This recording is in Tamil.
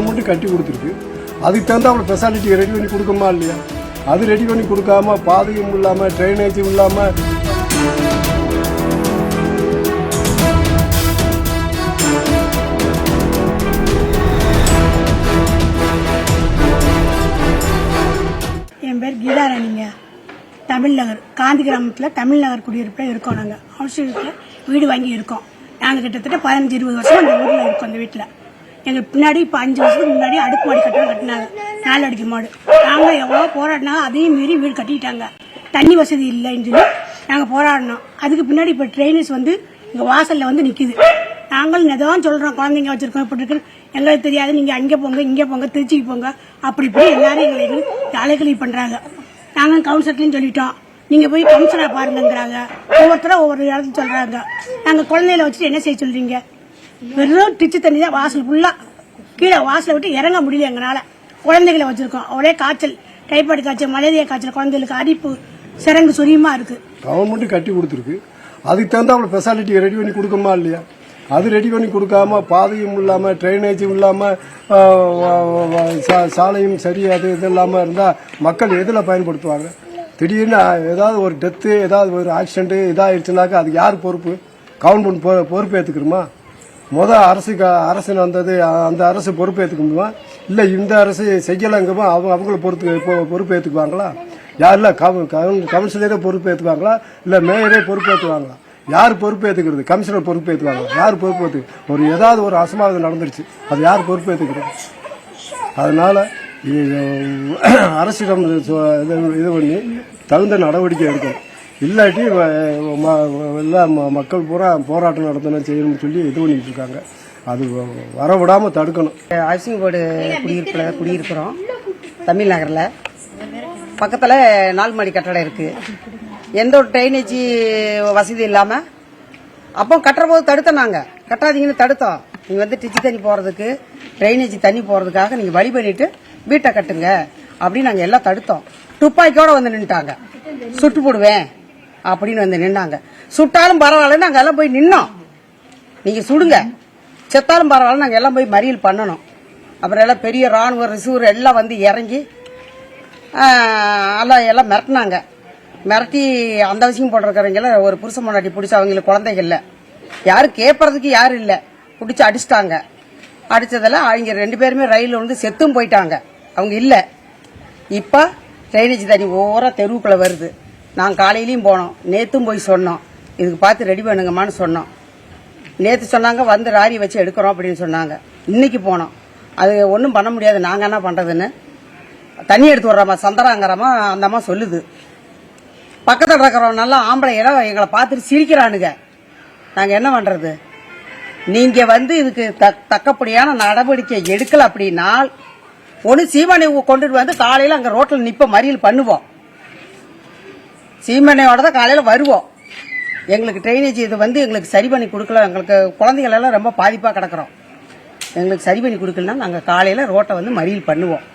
கவர்மெண்ட்டும் கட்டி கொடுத்துருக்கு. அதுக்கு தகுந்த ஃபெசாலிட்டி ரெடி பண்ணி கொடுக்குமா இல்லையா? அது ரெடி பண்ணி கொடுக்காம பாதையும் இல்லாமல் ட்ரைனேஜும் இல்லாமல் என் பேர் கீதாராணிங்க. தமிழ்நகர் காந்தி கிராமத்தில் தமிழ்நகர் குடியிருப்பில் இருக்கோம் நாங்கள் ஹவுஸ்ல வீடு வாங்கி இருக்கோம் நாங்கள் கிட்டத்தட்ட பதினஞ்சு இருபது வருஷம் அந்த ஊரில் இருக்கோம் அந்த வீட்டில் எங்களுக்கு பின்னாடி இப்போ அஞ்சு வருஷத்துக்கு முன்னாடி அடுக்குமாடி கட்டணம் கட்டினாங்க. நாலு அடிக்கு மாடு. நாங்கள் எவ்வளோ போராடினாங்க அதையும் மீறி வீடு கட்டிட்டாங்க. தண்ணி வசதி இல்லைன்னு சொல்லி நாங்கள் போராடினோம். அதுக்கு பின்னாடி இப்போ ட்ரெயினர்ஸ் வந்து இங்கே வாசலில் வந்து நிற்கிது நாங்களும் எதாவது சொல்கிறோம் குழந்தைங்க வச்சுருக்கோம் இப்படி இருக்கு எங்களுக்கு தெரியாது நீங்கள் அங்கே போங்க இங்கே போங்க திருச்சிக்கு போங்க. அப்படி இப்படி எல்லாரும் எங்களுக்கு தலைகளி பண்ணுறாங்க நாங்கள் கவுன்சிலர்லையும் சொல்லிட்டோம். நீங்கள் போய் கவுன்சிலரை பாருங்கிறாங்க ஒவ்வொருத்தரும் ஒவ்வொரு இடத்துல சொல்கிறாங்க நாங்கள் குழந்தையில வச்சுட்டு என்ன செய்ய சொல்கிறீங்க வெறும் டிச்சு தண்ணி தான் வாசல் ஃபுல்லாக கீழே வாசலை விட்டு இறங்க முடியல எங்களால். குழந்தைகளை வச்சுருக்கோம். ஒரே காய்ச்சல் டைபாய்டு காய்ச்சல் மலேரியா காய்ச்சல் குழந்தைகளுக்கு அரிப்பு சிறங்கு சுரியமாக இருக்குது கவர்மெண்ட்டும் கட்டி கொடுத்துருக்கு. அதுக்கு தகுந்த ஸ்பெஷாலிட்டி ரெடி பண்ணி கொடுக்கணுமா இல்லையா? அது ரெடி பண்ணி கொடுக்காம பாதையும் இல்லாமல் ட்ரைனேஜும் இல்லாமல் சாலையும் சரி அது இது இல்லாமல் இருந்தால் மக்கள் எதில் பயன்படுத்துவாங்க? திடீர்னு ஏதாவது ஒரு டெத்து ஏதாவது ஒரு ஆக்சிடென்ட் இதாகிடுச்சுனாக்கா அது யார் பொறுப்பு? கவர்மெண்ட் பொ- பொறுப்பு ஏற்றுக்கணுமா முத அரசு க- அரசு வந்தது அந்த அரசு பொறுப்பேற்றுக்குமா இல்லை இந்த அரசு செய்யலைங்கமா? அவங்க அவங்கள பொறுத்து பொறுப்பேற்றுக்குவாங்களா பொறுப்பு ஏற்றுக்குவாங்களா யாரில் கவுன்சிலரே பொறுப்பு ஏற்றுவாங்களா இல்லை மேயரே பொறுப்பேற்றுவாங்களா யார் பொறுப்பேற்றுக்கிறது கமிஷனர் பொறுப்பு ஏற்றுவாங்க யார் பொறுப்பேற்று ஒரு ஏதாவது ஒரு அசம்பாவிதம் நடந்துருச்சு அது யார் பொறுப்பு ஏற்றுக்கிறது அதனால அரசிடம் இது இது பண்ணி தகுந்த நடவடிக்கை எடுக்கணும். இல்லாட்டி எல்லாம் ம- மக்கள் பூரா போராட்டம் நடத்தணும் செய்யணும்னு சொல்லி இது பண்ணிட்டு இருக்காங்க அது வ- வர விடாமல் தடுக்கணும். அரிசிங்கோடு குடியிருப்பில் குடியிருக்கிறோம். தமிழ் நகரில். பக்கத்தில் நாலு மாடி கட்டடம் இருக்குது எந்த ஒரு ட்ரைனேஜ் வசதி இல்லாமல் அப்போ கட்டுற போது தடுத்தோம் நாங்கள் கட்டாதீங்கன்னு தடுத்தோம். நீங்கள் வந்து டிச்சி தண்ணி போகிறதுக்கு ட்ரைனேஜ் தண்ணி போகிறதுக்காக நீங்கள் வழி பண்ணிட்டு வீட்டை கட்டுங்க அப்படின்னு நாங்கள் எல்லாம் தடுத்தோம். துப்பாக்கியோடு வந்து நின்ட்டாங்க சுட்டு போடுவேன். அப்படின்னு வந்து நின்னாங்க. சுட்டாலும் பரவாயில்ல நாங்கள் எல்லாம் போய் நின்னோம். நீங்க சுடுங்க. செத்தாலும் பரவாயில்ல நாங்க எல்லாம் போய் மறியல் பண்ணணும். அப்புறம் எல்லாம் பெரிய ராணுவ ரிசூர் எல்லாம் வந்து இறங்கி எல்லாம் எல்லாம் மிரட்டினாங்க. மிரட்டி அந்த விஷயம் போட்டிருக்கிறவங்கள ஒரு புருஷன் முன்னாடி பிடிச்சி அவங்களுக்கு குழந்தைகள் யாரும் கேட்பறதுக்கு யாரும் இல்லை. பிடிச்சி அடிச்சிட்டாங்க. அடிச்சதில் அவங்க ரெண்டு பேருமே ரயிலில் வந்து செத்தும் போயிட்டாங்க. அவங்க இல்லை. இப்போ ட்ரைனேஜ் தண்ணி ஓரம் தெருவுக்குள்ளே வருது. நான் காலையிலையும் போனோம். நேற்றும் போய் சொன்னோம். இதுக்கு பார்த்து ரெடி பண்ணுங்கம்மான்னு சொன்னோம். நேற்று சொன்னாங்க வந்து ராரி வச்சு எடுக்கிறோம் அப்படின்னு சொன்னாங்க. இன்றைக்கி போனோம். அது ஒன்றும் பண்ண முடியாது. நாங்கள் என்ன பண்ணுறதுன்னு தண்ணி எடுத்து விட்றோமா சந்தராங்கிறமா அந்த அம்மா சொல்லுது. பக்கத்தில் இருக்கிறவங்க நல்லா ஆம்பளை இடம் எங்களை பார்த்துட்டு சிரிக்கிறானுங்க. நாங்கள் என்ன பண்ணுறது நீங்கள் வந்து இதுக்கு த- தக்கப்படியான நடவடிக்கை எடுக்கலை அப்படின்னா ஒன்று சீமானை கொண்டுட்டு வந்து காலையில் அங்கே ரோட்டில் நிற்ப மறியல் பண்ணுவோம். சீமனையோட தான் காலையில் வருவோம். எங்களுக்கு ட்ரைனேஜ் இது வந்து எங்களுக்கு சரி பண்ணி கொடுக்கல. எங்களுக்கு குழந்தைகள் எல்லாம் ரொம்ப பாதிப்பாக கிடக்குறோம். எங்களுக்கு சரி பண்ணி கொடுக்கலன்னா நாங்கள் காலையில் ரோட்டை வந்து மறியல் பண்ணுவோம்.